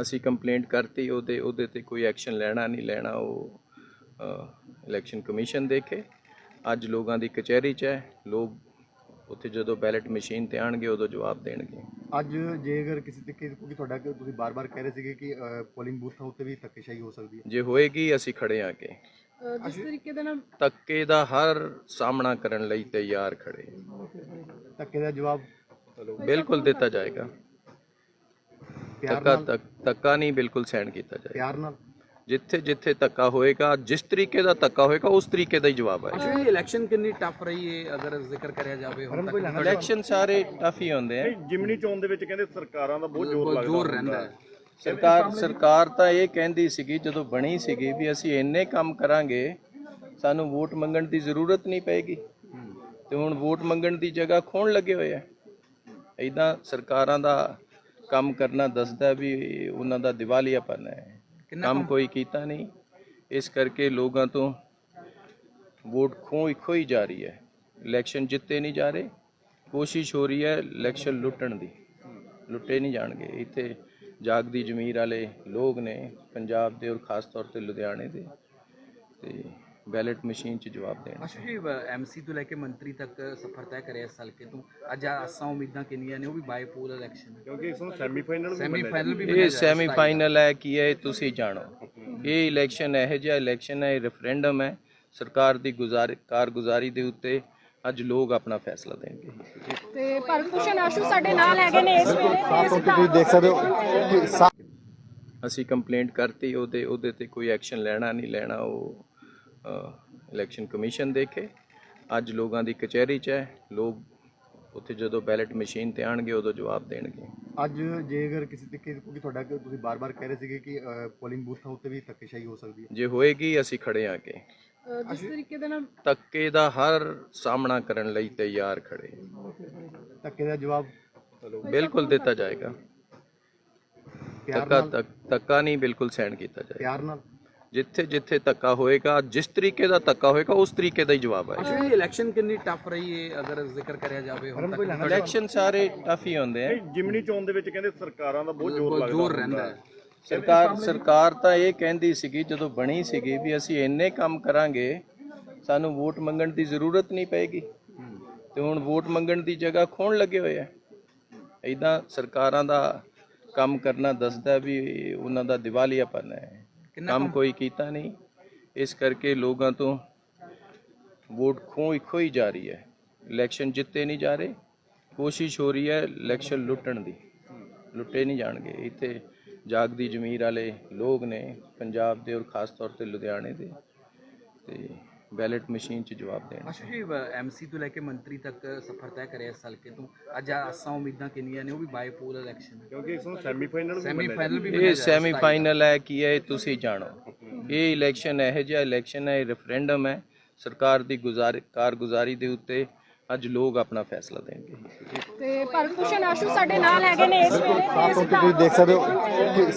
ਅਸੀਂ ਕੰਪਲੇਂਟ ਕਰਤੀ ਉਹਦੇ ਉਹਦੇ ਤੇ ਕੋਈ ਐਕਸ਼ਨ ਲੈਣਾ ਨਹੀਂ ਲੈਣਾ ਉਹ ਇਲੈਕਸ਼ਨ ਕਮਿਸ਼ਨ ਦੇਖੇ। ਅੱਜ ਲੋਕਾਂ ਦੀ ਕਚਹਿਰੀ 'ਚ ਹੈ ਲੋਕ ਉੱਥੇ ਜਦੋਂ ਬੈਲਟ ਮਸ਼ੀਨ ਤੇ ਆਣਗੇ ਉਦੋਂ ਜਵਾਬ ਦੇਣਗੇ। ਅੱਜ ਜੇ ਅਗਰ ਕਿਸੇ ਤਰੀਕੇ ਕਿਉਂਕਿ ਤੁਹਾਡਾ ਕਿ ਤੁਸੀਂ ਬਾਰ-ਬਾਰ ਕਹਿ ਰਹੇ ਸੀਗੇ ਕਿ ਪੋਲਿੰਗ ਬੂਥਾਂ ਉੱਤੇ ਵੀ ਧੱਕੇਸ਼ਾਹੀ ਹੋ ਸਕਦੀ ਹੈ। ਜੇ ਹੋਏਗੀ ਅਸੀਂ ਖੜੇ ਆ ਕੇ ਜਿਸ ਤਰੀਕੇ ਦੇ ਨਾਲ ਧੱਕੇ ਦਾ ਹਰ ਸਾਹਮਣਾ ਕਰਨ ਲਈ ਤਿਆਰ ਖੜੇ। ਧੱਕੇ ਦਾ ਜਵਾਬ ਬਿਲਕੁਲ ਦਿੱਤਾ ਜਾਏਗਾ। ਪਿਆਰ ਧੱਕਾ ਨਾਲ ਧੱਕ- ਧੱਕਾ ਨਹੀਂ ਬਿਲਕੁਲ ਸਹਿਣ ਕੀਤਾ ਜਾਏਗਾ ਪਿਆਰ ਨਾਲ। ਜਿੱਥੇ ਜਿੱਥੇ ਧੱਕਾ ਹੋਏਗਾ ਜਿਸ ਤਰੀਕੇ ਦਾ ਧੱਕਾ ਹੋਏਗਾ ਉਸ ਤਰੀਕੇ ਦਾ ਹੀ ਜਵਾਬ ਆਏਗਾ। ਅਸ਼ਵਨੀ ਇਲੈਕਸ਼ਨ ਕਿੰਨੀ ਟਫ ਰਹੀ ਹੈ ਅਗਰ ਜ਼ਿਕਰ ਕਰਿਆ ਜਾਵੇ ਹੁਣ ਤੱਕ? ਇਲੈਕਸ਼ਨ ਸਾਰੇ ਟਫ ਹੀ ਹੁੰਦੇ ਆ। ਜਿਮਨੀ ਚੋਣ ਦੇ ਵਿੱਚ ਕਹਿੰਦੇ ਸਰਕਾਰਾਂ ਦਾ ਬਹੁਤ ਜ਼ੋਰ ਲੱਗਦਾ ਜ਼ੋਰ ਰਹਿੰਦਾ ਹੈ। ਸਰਕਾਰ ਸਰਕਾਰ ਤਾਂ ਇਹ ਕਹਿੰਦੀ ਸੀਗੀ ਜਦੋਂ ਬਣੀ ਸੀਗੀ ਵੀ ਅਸੀਂ ਇੰਨੇ ਕੰਮ ਕਰਾਂਗੇ ਸਾਨੂੰ ਵੋਟ ਮੰਗਣ ਦੀ ਜ਼ਰੂਰਤ ਨਹੀਂ ਪਏਗੀ। ਤੇ ਹੁਣ ਵੋਟ ਮੰਗਣ ਦੀ ਜਗ੍ਹਾ ਖੋਣ ਲੱਗੇ ਹੋਏ ਆ। ਇਦਾਂ ਸਰਕਾਰਾਂ ਦਾ ਕੰਮ ਕਰਨਾ ਦੱਸਦਾ ਵੀ ਉਹਨਾਂ ਦਾ ਦਿਵਾਲੀਆਪਨ ਹੈ। ਕੰਮ ਕੋਈ ਕੀਤਾ ਨਹੀਂ। ਇਸ ਕਰਕੇ ਲੋਕਾਂ ਤੋਂ ਵੋਟ ਖੋਈ ਖੋਈ ਜਾ ਰਹੀ ਹੈ। ਇਲੈਕਸ਼ਨ ਜਿੱਤੇ ਨਹੀਂ ਜਾ ਰਹੇ। ਕੋਸ਼ਿਸ਼ ਹੋ ਰਹੀ ਹੈ ਇਲੈਕਸ਼ਨ ਲੁੱਟਣ ਦੀ। ਲੁੱਟੇ ਨਹੀਂ ਜਾਣਗੇ। ਇੱਥੇ ਜਾਗਦੀ ਜ਼ਮੀਰ ਵਾਲੇ ਲੋਕ ਨੇ ਪੰਜਾਬ ਦੇ ਔਰ ਖਾਸ ਤੌਰ ਤੇ ਲੁਧਿਆਣੇ ਦੇ। ਤੇ ਬੈਲਟ ਮਸ਼ੀਨ 'ਚ ਜਵਾਬ ਦੇਣ। ਅਸ਼ਵਨੀ ਐਮਸੀ ਤੋਂ ਲੈ ਕੇ ਮੰਤਰੀ ਤੱਕ ਸਫ਼ਰ ਤੈਅ ਕਰਿਆ ਇਸ ਹਲਕੇ ਤੋਂ। ਅੱਜ ਆਸਾਂ ਉਮੀਦਾਂ ਕਿੰਨੀਆਂ ਨੇ ਉਹ ਵੀ ਬਾਈ ਪੋਲ ਇਲੈਕਸ਼ਨ ਕਿਉਂਕਿ ਇਸ ਨੂੰ ਸੈਮੀਫਾਈਨਲ ਵੀ ਸੈਮੀਫਾਈਨਲ ਵੀ ਇਹ ਸੈਮੀਫਾਈਨਲ ਹੈ ਕੀ ਹੈ ਇਹ ਤੁਸੀਂ ਜਾਣੋ। ਇਹ ਇਲੈਕਸ਼ਨ ਇਹੋ ਜਿਹਾ ਇਲੈਕਸ਼ਨ ਹੈ ਇਹ ਰੈਫਰੈਂਡਮ ਹੈ। ਸਰਕਾਰ ਦੀ ਗੁਜ਼ਾਰ ਕਾਰਗੁਜ਼ਾਰੀ ਦੇ ਉੱਤੇ ਅੱਜ ਲੋਕ ਆਪਣਾ ਫੈਸਲਾ ਦੇਣਗੇ। ਤੇ ਭਾਰਤ ਭੂਸ਼ਣ ਆਸ਼ੂ ਸਾਡੇ ਨਾਲ ਹੈਗੇ ਨੇ ਇਸ ਵੇਲੇ। ਤੁਸੀਂ ਦੇਖ ਸਕਦੇ ਹੋ ਅਸੀਂ ਕੰਪਲੇਂਟ ਕਰਤੀ ਉਹਦੇ ਉਹਦੇ ਤੇ ਕੋਈ ਐਕਸ਼ਨ ਲੈਣਾ ਨਹੀਂ ਲੈਣਾ ਉਹ ਇਲੈਕਸ਼ਨ ਕਮਿਸ਼ਨ ਦੇਖੇ। ਅੱਜ ਲੋਕਾਂ ਦੀ ਕਚਹਿਰੀ 'ਚ ਹੈ। ਲੋਕ ਉੱਥੇ ਜਦੋਂ ਬੈਲਟ ਮਸ਼ੀਨ ਤੇ ਆਣਗੇ ਉਦੋਂ ਜਵਾਬ ਦੇਣਗੇ। ਅੱਜ ਜੇ ਅਗਰ ਕਿਸੇ ਤਰੀਕੇ ਕਿਉਂਕਿ ਤੁਹਾਡਾ ਕਿ ਤੁਸੀਂ ਬਾਰ-ਬਾਰ ਕਹਿ ਰਹੇ ਸੀਗੇ ਕਿ ਪੋਲਿੰਗ ਬੂਥਾਂ ਉੱਤੇ ਵੀ ਧੱਕੇਸ਼ਾਹੀ ਹੋ ਸਕਦੀ ਹੈ। ਜੇ ਹੋਏਗੀ ਅਸੀਂ ਖੜੇ ਆ ਕੇ ਜਿਸ ਤਰੀਕੇ ਦੇ ਨਾਲ ਧੱਕੇ ਦਾ ਹਰ ਸਾਹਮਣਾ ਕਰਨ ਲਈ ਤਿਆਰ ਖੜੇ ਧੱਕੇ ਦਾ ਜਵਾਬ ਬਿਲਕੁਲ ਦਿੱਤਾ ਜਾਏਗਾ। ਧੱਕਾ ਧੱਕ- ਨਹੀਂ ਬਿਲਕੁਲ ਸਹਿਣ ਕੀਤਾ ਜਾਏਗਾ। ਪਿਆਰ ਨਾਲ। ਜਿੱਥੇ ਜਿੱਥੇ ਧੱਕਾ ਹੋਏਗਾ ਜਿਸ ਤਰੀਕੇ ਦਾ ਧੱਕਾ ਹੋਏਗਾ ਉਸ ਤਰੀਕੇ ਦਾ ਹੀ ਜਵਾਬ ਆਏਗਾ। ਅਸ਼ਵਨੀ ਇਲੈਕਸ਼ਨ ਕਿੰਨੀ ਟਫ ਰਹੀ ਹੈ ਅਗਰ ਜ਼ਿਕਰ ਕਰਿਆ ਜਾਵੇ ਹੁਣ ਤੱਕ ਇਲੈਕਸ਼ਨ ਸਾਰੇ ਟਫ ਹੀ ਹੁੰਦੇ ਆ। ਜਿਮਨੀ ਚੋਣ ਦੇ ਵਿੱਚ ਕਹਿੰਦੇ ਸਰਕਾਰਾਂ ਦਾ ਬਹੁਤ ਜ਼ੋਰ ਲੱਗਦਾ ਜ਼ੋਰ ਰਹਿੰਦਾ ਹੈ। ਸਰਕਾਰ ਸਰਕਾਰ ਤਾਂ ਇਹ ਕਹਿੰਦੀ ਸੀਗੀ ਜਦੋਂ ਬਣੀ ਸੀਗੀ ਵੀ ਅਸੀਂ ਇੰਨੇ ਕੰਮ ਕਰਾਂਗੇ ਸਾਨੂੰ ਵੋਟ ਮੰਗਣ ਦੀ ਜ਼ਰੂਰਤ ਨਹੀਂ ਪਏਗੀ। ਤੇ ਹੁਣ ਵੋਟ ਮੰਗਣ ਦੀ ਜਗ੍ਹਾ ਖੋਣ ਲੱਗੇ ਹੋਏ ਆ। ਇਦਾਂ ਸਰਕਾਰਾਂ ਦਾ ਕੰਮ ਕਰਨਾ ਦੱਸਦਾ ਵੀ ਉਹਨਾਂ ਦਾ ਦਿਵਾਲੀਆਪਨ ਹੈ। ਕੰਮ ਕੋਈ ਕੀਤਾ ਨਹੀਂ। ਇਸ ਕਰਕੇ ਲੋਕਾਂ ਤੋਂ ਵੋਟ ਖੋਈ ਖੋਈ ਜਾ ਰਹੀ ਹੈ। ਇਲੈਕਸ਼ਨ ਜਿੱਤੇ ਨਹੀਂ ਜਾ ਰਹੇ। ਕੋਸ਼ਿਸ਼ ਹੋ ਰਹੀ ਹੈ ਇਲੈਕਸ਼ਨ ਲੁੱਟਣ ਦੀ। ਲੁੱਟੇ ਨਹੀਂ ਜਾਣਗੇ। ਇੱਥੇ ਜਾਗਦੀ ਜ਼ਮੀਰ ਵਾਲੇ ਲੋਕ ਨੇ ਪੰਜਾਬ ਦੇ ਔਰ ਖਾਸ ਤੌਰ ਤੇ ਲੁਧਿਆਣੇ ਦੇ। ਤੇ ਬੈਲਟ ਮਸ਼ੀਨ 'ਚ ਜਵਾਬ ਦੇਣ। ਅਸ਼ਵਨੀ ਐਮਸੀ ਤੋਂ ਲੈ ਕੇ ਮੰਤਰੀ ਤੱਕ ਸਫ਼ਰ ਤੈਅ ਕਰਿਆ ਇਸ ਹਲਕੇ ਤੋਂ। ਅੱਜ ਆਸਾਂ ਉਮੀਦਾਂ ਕਿੰਨੀਆਂ ਨੇ ਉਹ ਵੀ ਬਾਈ ਪੋਲ ਇਲੈਕਸ਼ਨ ਕਿਉਂਕਿ ਇਸ ਨੂੰ ਸੈਮੀਫਾਈਨਲ ਵੀ ਸੈਮੀਫਾਈਨਲ ਵੀ ਇਹ ਸੈਮੀਫਾਈਨਲ ਹੈ ਕੀ ਹੈ ਇਹ ਤੁਸੀਂ ਜਾਣੋ। ਇਹ ਇਲੈਕਸ਼ਨ ਇਹੋ ਜਿਹਾ ਇਲੈਕਸ਼ਨ ਹੈ ਇਹ ਰੈਫਰੈਂਡਮ ਹੈ। ਸਰਕਾਰ ਦੀ ਗੁਜ਼ਾਰ ਕਾਰਗੁਜ਼ਾਰੀ ਦੇ ਉੱਤੇ ਅੱਜ ਲੋਕ ਆਪਣਾ ਫੈਸਲਾ ਦੇਣਗੇ। ਤੇ ਭਾਰਤ ਭੂਸ਼ਣ ਆਸ਼ੂ ਸਾਡੇ ਨਾਲ ਹੈਗੇ ਨੇ ਇਸ ਵੇਲੇ। ਤੁਸੀਂ ਦੇਖ ਸਕਦੇ ਹੋ ਕਿ